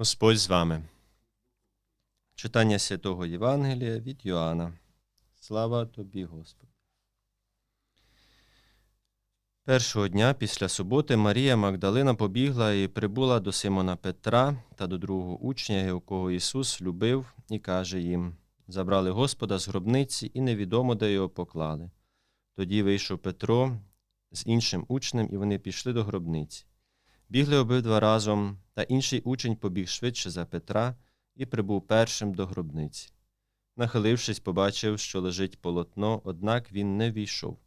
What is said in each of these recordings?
Господь з вами. Читання святого Євангелія від Йоанна. Слава тобі, Господи. Першого дня після суботи Марія Магдалина побігла і прибула до Симона Петра та до другого учня, якого Ісус любив, і каже їм: Забрали Господа з гробниці, і невідомо, де його поклали. Тоді вийшов Петро з іншим учнем, і вони пішли до гробниці. Бігли обидва разом, та інший учень побіг швидше за Петра і прибув першим до гробниці. Нахилившись, побачив, що лежить полотно, однак він не війшов.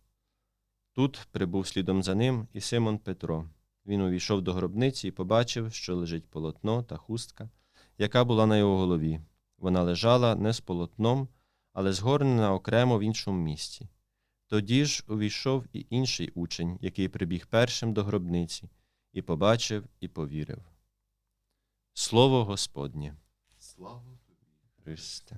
Тут прибув слідом за ним і Симон Петро. Він увійшов до гробниці і побачив, що лежить полотно та хустка, яка була на його голові. Вона лежала не з полотном, але згорнена окремо в іншому місці. Тоді ж увійшов і інший учень, який прибіг першим до гробниці, і побачив, і повірив. Слово Господнє. Слава тобі. Христе.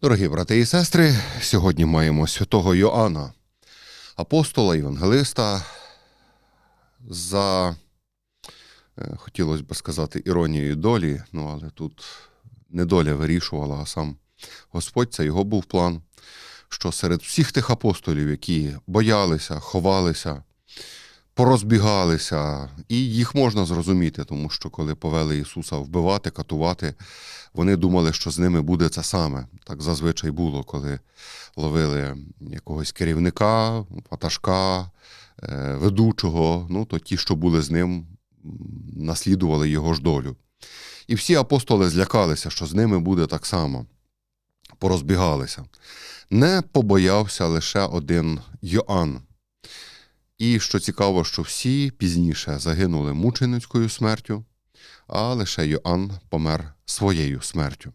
Дорогі брати і сестри, сьогодні маємо святого Йоанна, апостола, євангелиста, за, е, хотілося б сказати, іронією долі, ну але тут не доля вирішувала, а сам Господь, це його був план, що серед всіх тих апостолів, які боялися, ховалися, порозбігалися, і їх можна зрозуміти, тому що коли повели Ісуса вбивати, катувати, вони думали, що з ними буде це саме. Так зазвичай було, коли ловили якогось керівника, ватажка, е, ведучого, ну то ті, що були з ним, наслідували його ж долю. І всі апостоли злякалися, що з ними буде так само. Порозбігалися. Не побоявся лише один Йоанн. І що цікаво, що всі пізніше загинули мученицькою смертю, а лише Йоанн помер своєю смертю.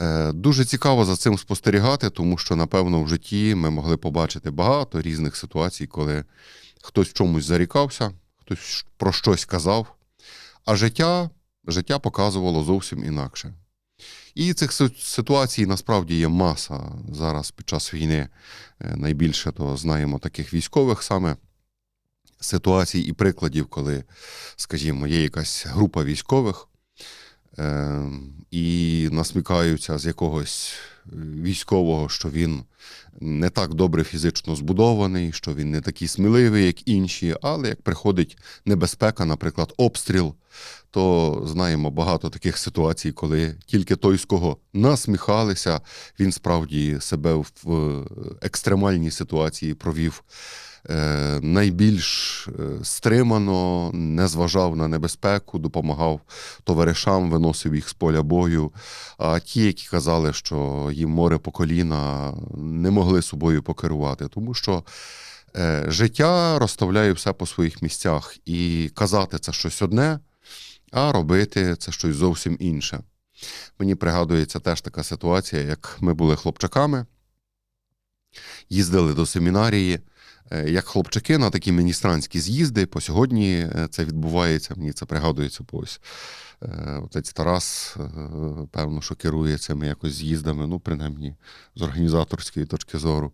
Е, Дуже цікаво за цим спостерігати, тому що, напевно, в житті ми могли побачити багато різних ситуацій, коли хтось чомусь зарікався, хтось про щось казав, а життя, життя показувало зовсім інакше. І цих ситуацій насправді є маса зараз під час війни. Е, Найбільше то знаємо таких військових саме ситуацій і прикладів, коли, скажімо, є якась група військових е, і насмікаються з якогось військового, що він не так добре фізично збудований, що він не такий сміливий, як інші, але як приходить небезпека, наприклад, обстріл, то знаємо багато таких ситуацій, коли тільки той, з кого насміхалися, він справді себе в е, екстремальній ситуації провів найбільш е, стримано, не зважав на небезпеку, допомагав товаришам, виносив їх з поля бою. А ті, які казали, що їм море по коліна, не могли собою покерувати, тому що. е, Життя розставляє все по своїх місцях, і казати це щось одне, а робити це щось зовсім інше. Мені пригадується теж така ситуація, як ми були хлопчаками, їздили до семінарії, е, як хлопчаки на такі міністранські з'їзди. По сьогодні е, це відбувається, мені це пригадується ось. е, Отець Тарас, е, певно, що керує цими якось з'їздами, ну, принаймні, з організаторської точки зору.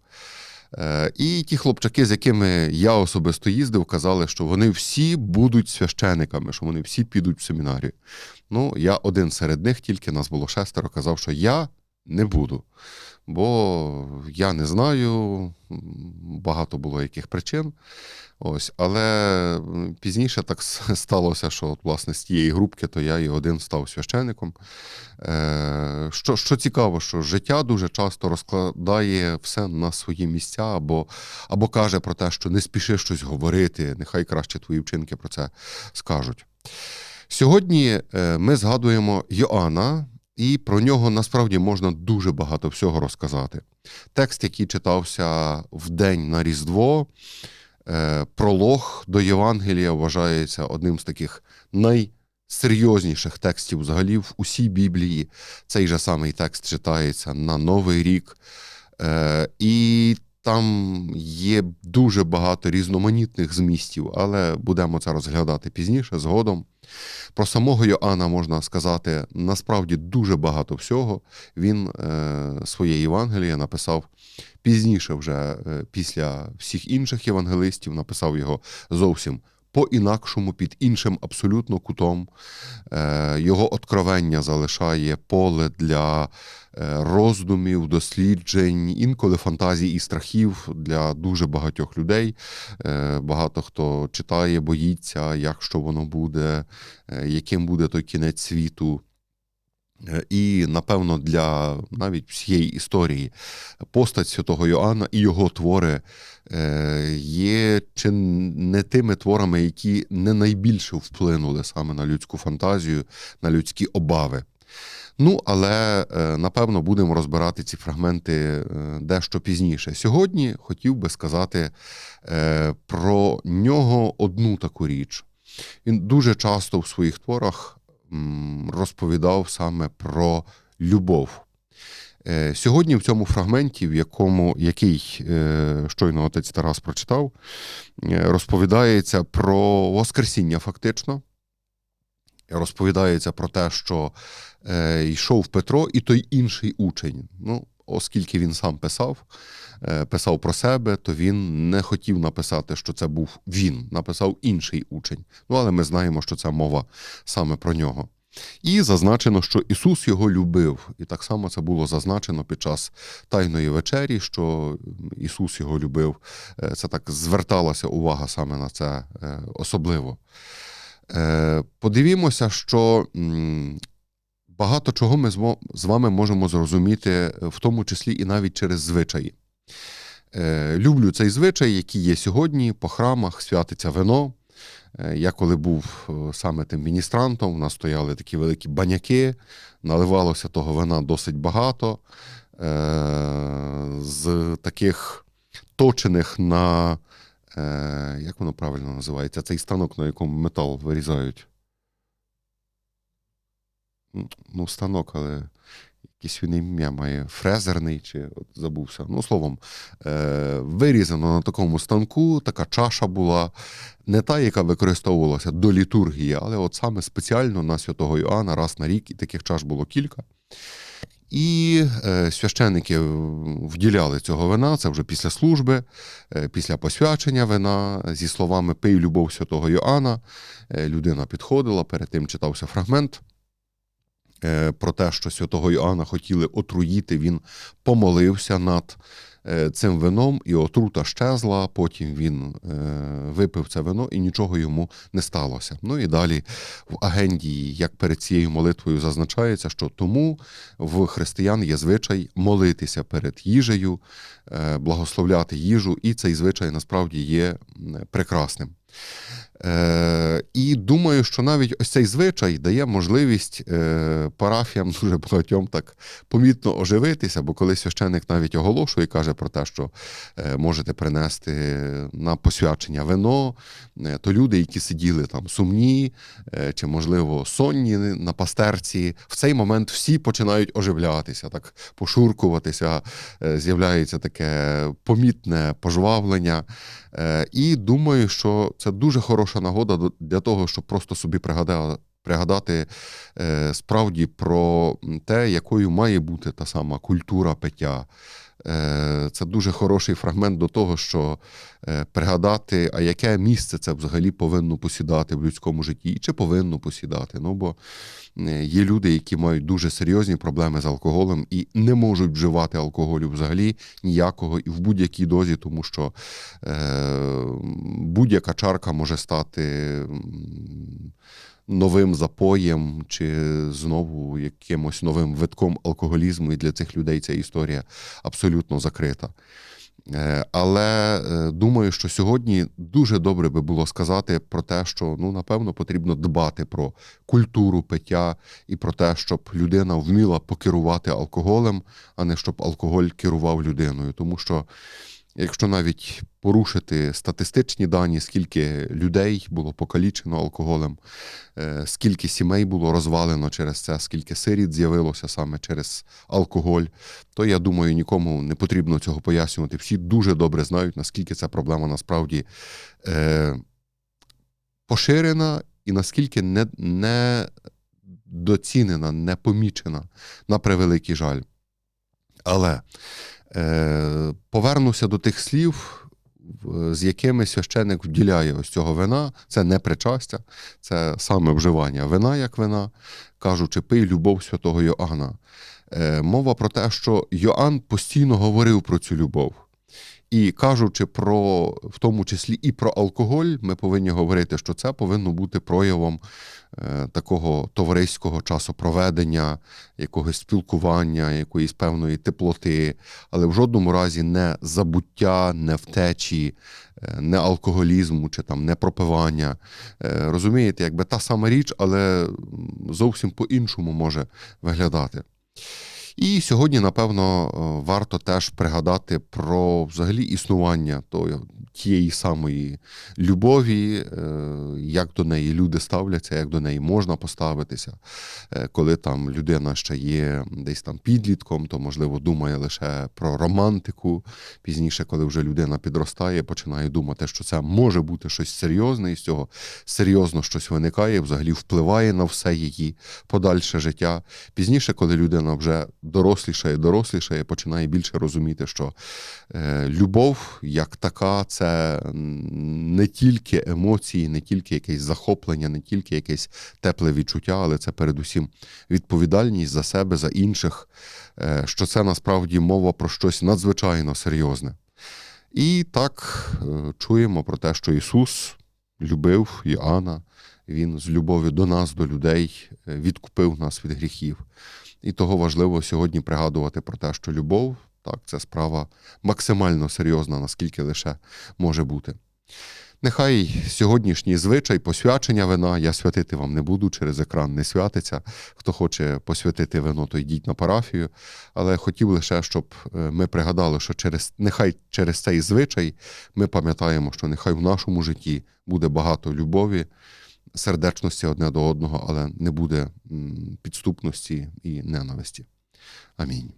Е, І ті хлопчаки, з якими я особисто їздив, казали, що вони всі будуть священиками, що вони всі підуть в семінарію. Ну, я один серед них, тільки нас було шестеро, казав, що я не буду. Бо я не знаю, багато було яких причин. Ось, але пізніше так сталося, що от, власне з тієї групки, то я і один став священником. Е, що, що цікаво, що життя дуже часто розкладає все на свої місця, або, або каже про те, що не спіши щось говорити, нехай краще твої вчинки про це скажуть. Сьогодні е, ми згадуємо Йоанна, і про нього насправді можна дуже багато всього розказати. Текст, який читався в день на Різдво, е, пролог до Євангелія вважається одним з таких найсерйозніших текстів взагалі в усій Біблії. Цей же самий текст читається на Новий рік. Е, І там є дуже багато різноманітних змістів, але будемо це розглядати пізніше, згодом. Про самого Йоанна можна сказати насправді дуже багато всього. Він е, своє Євангеліє написав пізніше, вже е, після всіх інших євангелистів, написав його зовсім по-інакшому, під іншим абсолютно кутом. Е, його откровення залишає поле для е, роздумів, досліджень, інколи фантазій і страхів для дуже багатьох людей. Е, Багато хто читає, боїться, як що воно буде, яким буде той кінець світу. Е, І, напевно, для навіть всієї історії постать святого Йоанна і його твори е, є чи не тими творами, які не найбільше вплинули саме на людську фантазію, на людські обави. Ну, але е, напевно будемо розбирати ці фрагменти дещо пізніше. Сьогодні хотів би сказати про нього одну таку річ. Він дуже часто в своїх творах розповідав саме про любов. Е, Сьогодні в цьому фрагменті, в якому який е, щойно отець Тарас прочитав, е, розповідається про Воскресіння, фактично. Розповідається про те, що йшов Петро і той інший учень. Ну, оскільки він сам писав, е, писав про себе, то він не хотів написати, що це був він, написав інший учень. Ну, але ми знаємо, що це мова саме про нього. І зазначено, що Ісус його любив. І так само це було зазначено під час Тайної вечері, що Ісус його любив. Е, Це так зверталася увага саме на це е, особливо. Подивімося, що багато чого ми з вами можемо зрозуміти, е, в тому числі і навіть через звичаї. Е, Люблю цей звичай, який є сьогодні по храмах, святиться вино. Е, Я коли був саме тим міністрантом, у нас стояли такі великі баняки, наливалося того вина досить багато. З таких точених на, як воно правильно називається, цей станок, на якому метал вирізають. Ну, станок, але якийсь він ім'я має фрезерний чи от забувся. Ну, словом, е, вирізано на такому станку, така чаша була, не та, яка використовувалася до літургії, але от саме спеціально на святого Йоанна раз на рік, і таких чаш було кілька. І е, священники вділяли цього вина, це вже після служби, е, після посвячення вина, зі словами Пий любов святого Йоанна. Е, людина підходила, перед тим читався фрагмент про те, що святого Йоанна хотіли отруїти, він помолився над е, цим вином, і отрута щезла. Потім він е, випив це вино, і нічого йому не сталося. Ну і далі в агенді, як перед цією молитвою зазначається, що тому в християн є звичай молитися перед їжею, е, благословляти їжу, і цей звичай насправді є прекрасним. Е, і думаю, що навіть ось цей звичай дає можливість е, парафіям дуже багатьом так помітно оживитися, бо коли священник навіть оголошує, каже про те, що е, можете принести на посвячення вино, е, то люди, які сиділи там сумні е, чи, можливо, сонні на пастерці, в цей момент всі починають оживлятися, так пошуркуватися, е, з'являється таке помітне пожвавлення. Е, І думаю, що це дуже хороша нагода для того, щоб просто собі пригадати, пригадати е, справді про те, якою має бути та сама культура пиття. Е, Це дуже хороший фрагмент до того, що е, пригадати, а яке місце це взагалі повинно посідати в людському житті, і чи повинно посідати. Ну бо е, є люди, які мають дуже серйозні проблеми з алкоголем і не можуть вживати алкоголю взагалі ніякого і в будь-якій дозі, тому що будь-яка чарка може стати новим запоєм чи знову якимось новим витком алкоголізму. І для цих людей ця історія абсолютно закрита. Е, Але е, думаю, що сьогодні дуже добре би було сказати про те, що ну напевно потрібно дбати про культуру пиття і про те, щоб людина вміла покерувати алкоголем, а не щоб алкоголь керував людиною. Тому що якщо навіть порушити статистичні дані, скільки людей було покалічено алкоголем, е, скільки сімей було розвалено через це, скільки сиріт з'явилося саме через алкоголь, то я думаю, нікому не потрібно цього пояснювати. Всі дуже добре знають, наскільки ця проблема насправді е, поширена і наскільки не, не доцінена, не помічена, на превеликий жаль. Але е, повернуся до тих слів, з якими священик вділяє ось цього вина. Це не причастя, це саме вживання вина як вина, кажучи, пий любов святого Йоанна. Е, мова про те, що Йоанн постійно говорив про цю любов. І кажучи про, в тому числі і про алкоголь, ми повинні говорити, що це повинно бути проявом е, такого товариського часопроведення, якогось спілкування, якоїсь певної теплоти, але в жодному разі не забуття, не втечі, е, не алкоголізму чи там не пропивання. Е, Розумієте, якби та сама річ, але зовсім по-іншому може виглядати. І сьогодні, напевно, е, варто теж пригадати про взагалі існування тої, тієї самої любові, е, як до неї люди ставляться, як до неї можна поставитися. Е, Коли там людина ще є десь там підлітком, то можливо думає лише про романтику. Пізніше, коли вже людина підростає, починає думати, що це може бути щось серйозне, і з цього серйозно щось виникає, взагалі впливає на все її подальше життя. Пізніше, коли людина вже дорослішає, дорослішає, починає більше розуміти, що е, любов як така, це не тільки емоції, не тільки якесь захоплення, не тільки якесь тепле відчуття, але це передусім відповідальність за себе, за інших, е, що це насправді мова про щось надзвичайно серйозне. І так е, чуємо про те, що Ісус любив Іоанна, Він з любов'ю до нас, до людей, е, відкупив нас від гріхів. І того важливо сьогодні пригадувати про те, що любов так, це справа максимально серйозна, наскільки лише може бути. Нехай сьогоднішній звичай посвячення вина, я святити вам не буду, через екран не святиться. Хто хоче посвятити вино, то йдіть на парафію. Але хотів лише, щоб е, ми пригадали, що через нехай через цей звичай ми пам'ятаємо, що нехай в нашому житті буде багато любові, сердечності одне до одного, але не буде підступності і ненависті. Амінь.